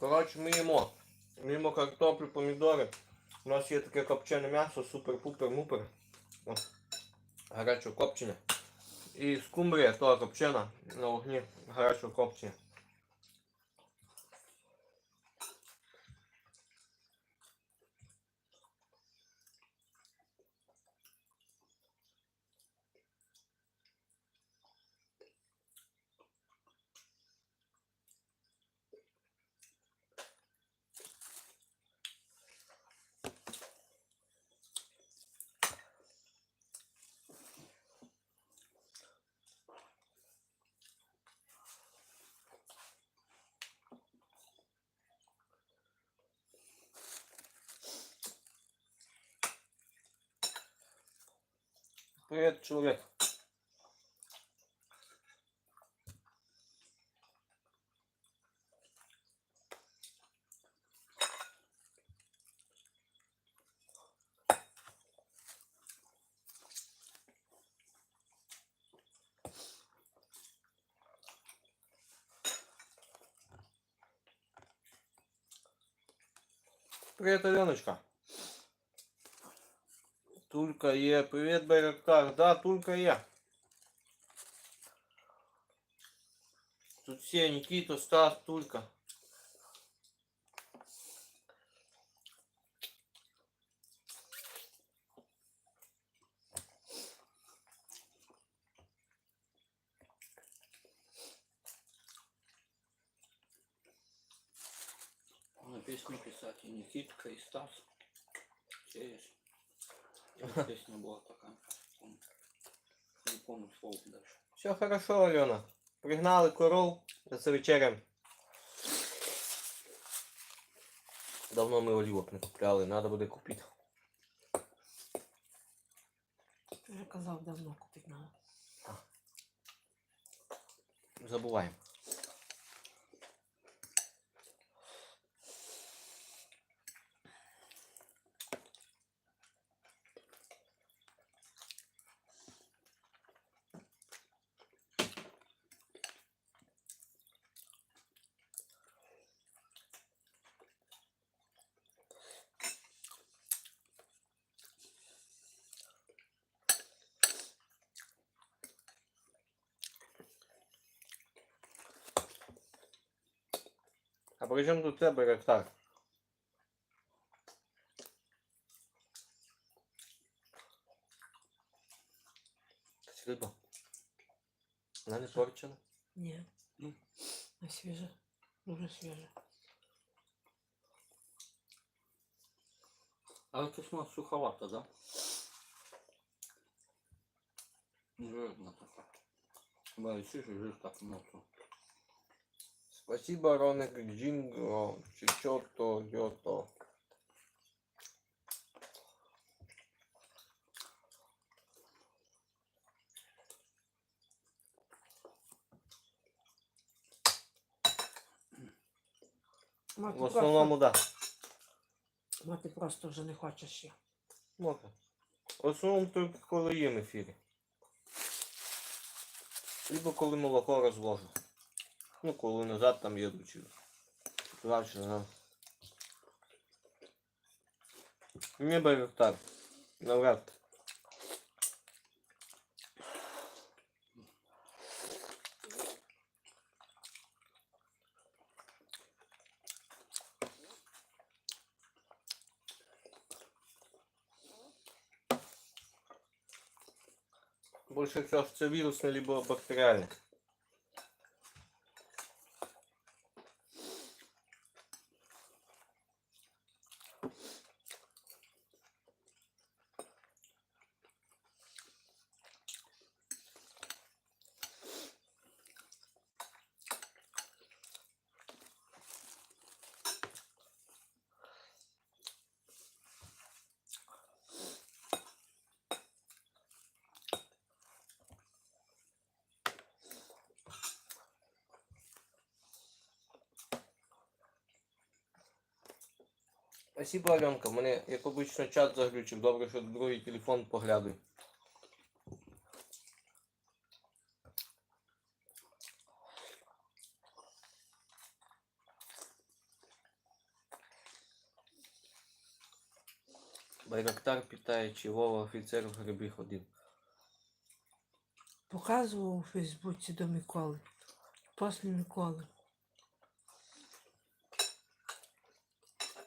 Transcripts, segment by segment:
Коротше, ми їмо. Ми їмо картоплю, помідори. У нас є таке копчене м'ясо, супер-пупер-мупер. О, Гарячого копчення. І скумбрія теж копчена на вогні гарячого копчення. Привіт, чоловік. Привіт, Аленочка. Тулька є. Привіт, Байрактар. Да, Тулька є. Тут всі Нікіто, Стас, Тулька. На песню писать и Никитка, и Стас. Все есть. Песня была такая. Не помню слов даже. Все хорошо, Альона. Пригнали коров за вечерям. Давно ми олівок не купляли, треба буде купити. Вже казав давно купити надо. Забуваємо. при чому тут тебе ректар? Якась риба. Вона не порчена. Ні. Ну. А свіже. Дуже свіже. А это смотри, суховато, да? Жирно такая. Да, и жир, жир так много. Спасибо, Ронек Джинго, Чичото, Йото. Мати В основному, да. просто, мати просто вже не хоче ще. Можна. В основному тільки коли є в ефірі. Либо коли молоко розложу. Ну, коли назад там їду чи краще, да. Не байрактар. Навряд. Больше всего це вірусне, либо бактеріальне. Спасибо, Аленка, мне як обычно чат заглючив. Добре, що другий телефон поглядуй. Байрактар питає, чи Вова офіцер в грибі ходив. Показував у Фейсбуці до Миколи. После Миколи.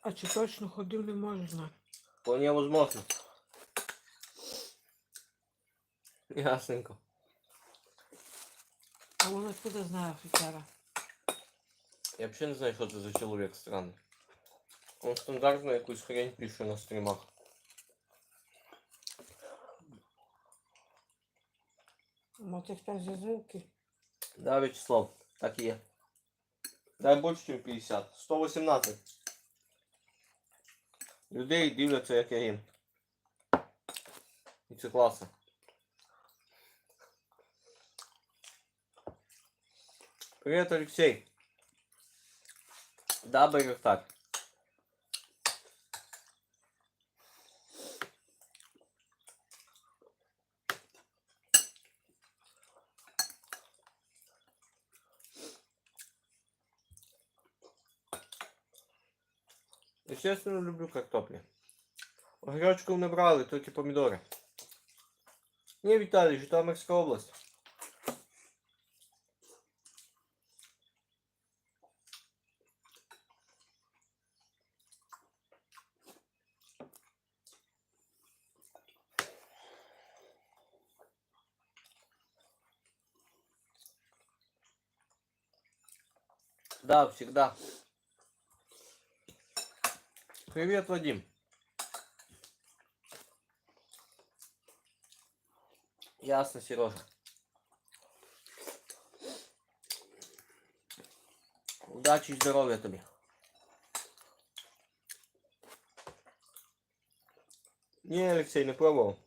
А чи точно ходив, не можу знати. Вполне возможно. Ясненько. А вона откуда знає офіцера? Я вообще не знаю, що це за чоловік странний. Он стандартно якусь хрень пише на стрімах. Може хтось зі звуки? Да, Вячеслав, так і є. Дай більше, ніж 50. 118. Людей дивляться, як я їм. І це класно. Привет, Алексей. Да, Байрактар. Естественно, люблю картоплю. Огірочків не брали, тільки помідори. Ні, Віталій, Житомирська область. Да, всегда. Привет, Вадим. Ясно, Сережа. Удачи и здоровья тебе. Не, Алексей, не пробовал.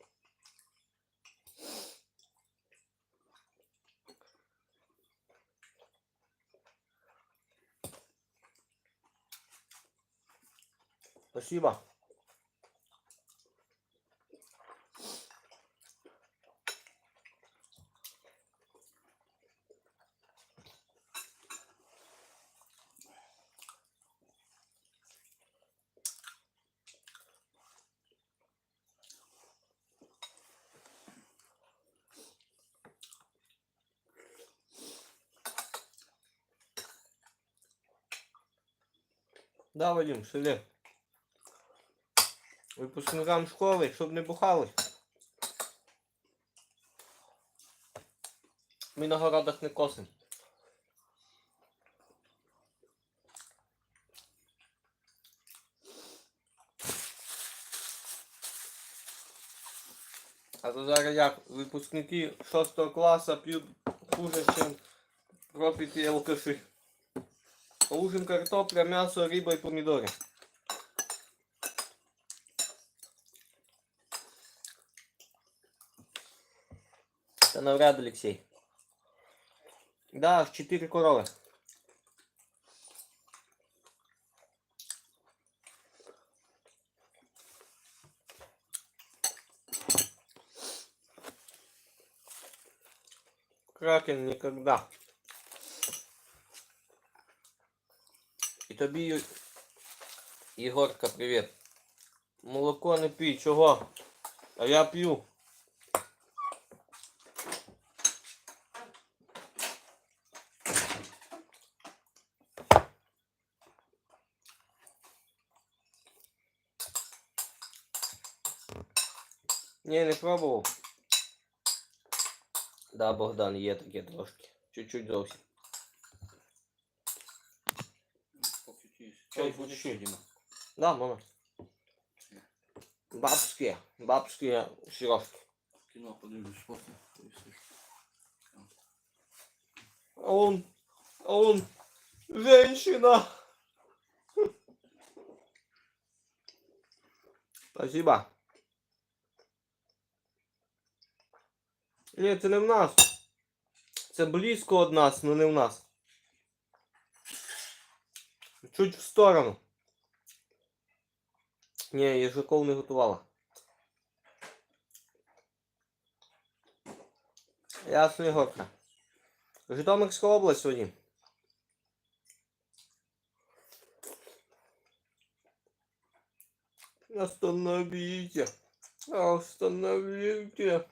Спасибо. Да, Вадим, шевель. Випускникам школи, щоб не бухали. Ми на городах не косим. А то зараз як випускники 6 класу п'ють хуже, ніж пропіті алкаші. Ужин картопля, м'ясо, риба і помідори. навряд, Олексій. Да, аж 4 корови. Кракен никогда. І тобі, Ю- Ігорка, привіт. Молоко не пій, чого? А я п'ю. Ні, не пробував. Да, Богдан, є таке трошки. Чуть-чуть зовсім. Поки ті. Чай Чай буде будеш? ще, Діма. Да, мама. Бабські, бабські сірошки. Кіно подивлюсь потім. поїсиш. А он, а он, женщина. Спасибо. Ні, це не в нас. Це близько від нас, але не в нас. Чуть в сторону. Ні, їжаков не готувала. Ясно, Ігорка. Житомирська область сьогодні. Остановите. Остановите.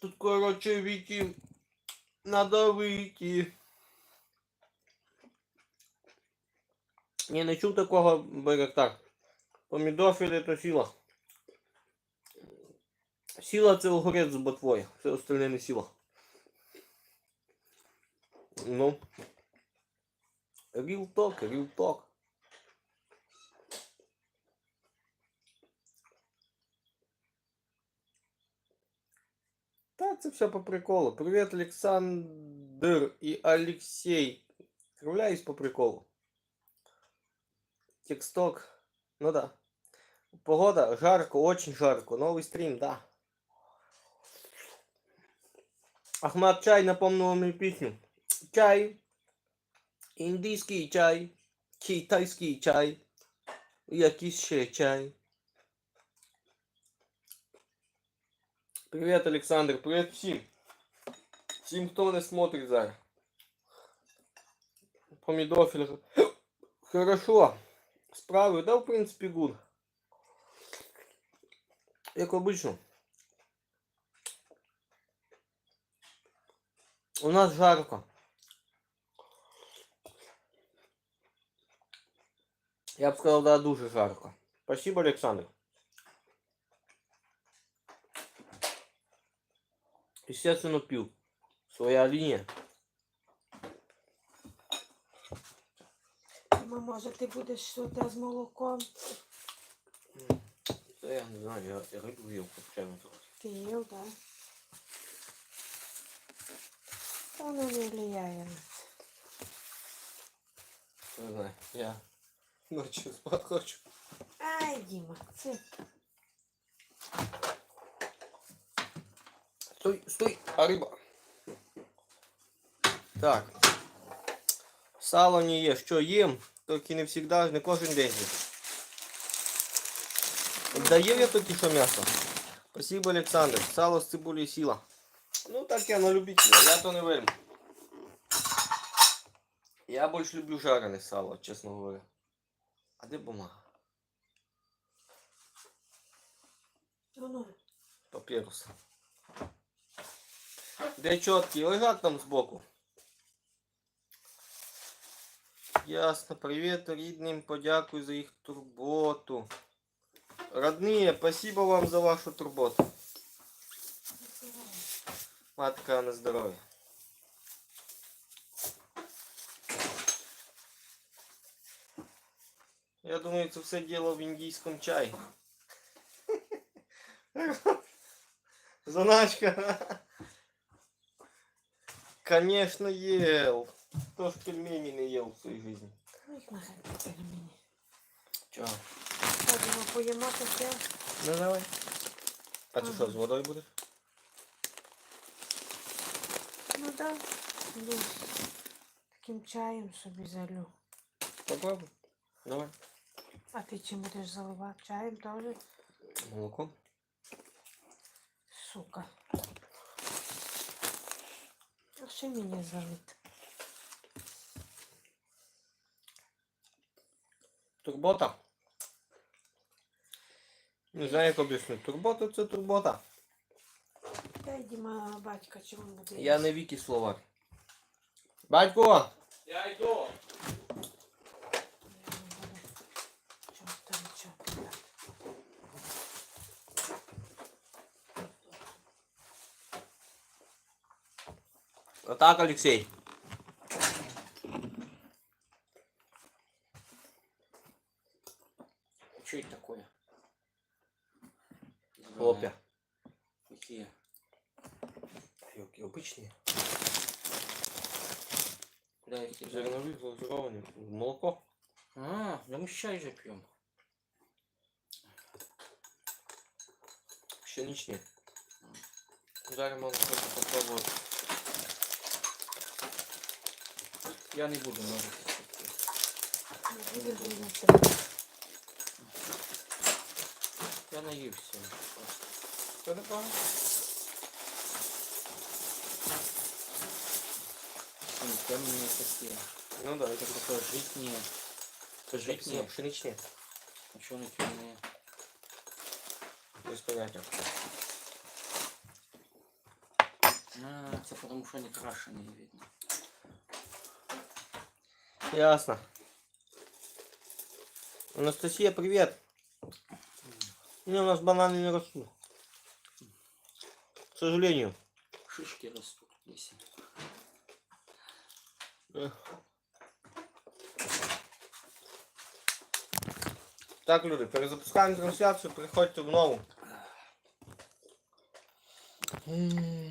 Тут, короче, Вики, надо выйти. Я не чув такого так. Помідорфілі то сила. Сила це огурець з ботвою, все остальне не сила. Ну. Real talk, Та це все по приколу. Привіт, Олександр і Алексей. Кривляюсь по приколу. Тексток. Ну да. Погода жарко, очень жарко. Новый стрим, да. Ахмат чай напомнил мне песню. Чай. Індійський чай. Китайський чай. Якийсь ще чай. Привет, Александр. Привет всім. Всім, хто мене смотрить зараз. Помідофіль. Хорошо. Справи, да, в принципі, гуд. Як обично. У нас жарко. Я б сказав, да, дуже жарко. Спасибо, Александр. Естественно, пил. Своя линия. Дима, може ти будеш щось з молоком? Да я не знаю, я, я рыбу ел, копченую трохи. Ти їв, так? Та воно не влияє на це. Не знаю, я ночью спать хочу. Ай, Діма, це Стой, стой, а рыба. Так. Сало не ешь. Что, ем? Только не всегда, не кожен день. Да ем я только что мясо. Спасибо, Александр. Сало с цибулей сила. Ну, так я на любителя. Я то не вельму. Я больше люблю жареное сало, честно говоря. А где бумага? Папірус. Де чоткі? Лежать там збоку. Ясно. Привіт рідним, подякую за їх турботу. Родные, спасибо вам за вашу турботу. Матка на здоров'я. Я думаю, це все діло в індійському чаї. Заначка. Конечно, ел. Кто ж пельмени не ел в своей жизни? Ну, їх нахай пельмені. Чё? Ходимо, поїмо таке. Ну давай. А ты Ага. что, с водой будешь? Ну да. Ну, таким чаєм собі залю. Попробуй. Давай. А ти чим будеш заливати? Чаєм теж? Молоком. Сука. А ще мені залити? Турбота. Не знаю, як об'яснити. Турбота це турбота. Дай Діма батька, чому буде? Я не віки словар. Батько! Я йду. Отак, Олексій. Что это такое? Хлоп'я. Какие? Які обичні. Куда их кидать? Зернові глазуровані. Молоко. А, да мы чай же пьем. Пшеничні. Зараз можна просто попробувати. Я не буду ножик. Не буде ж не треба. Я наївся. Це непогано. они темные такие. Ну да, Это такое житнее. Это Житні, житнее. пшеничні. А что они темные? Без поняття. А, это потому что они крашеные, видно. Ясно. Анастасия, привет. Не, у нас бананы не растут. К сожалению. Шишки растут, если. Так, люди, перезапускаємо трансляцію, приходьте в нову. М.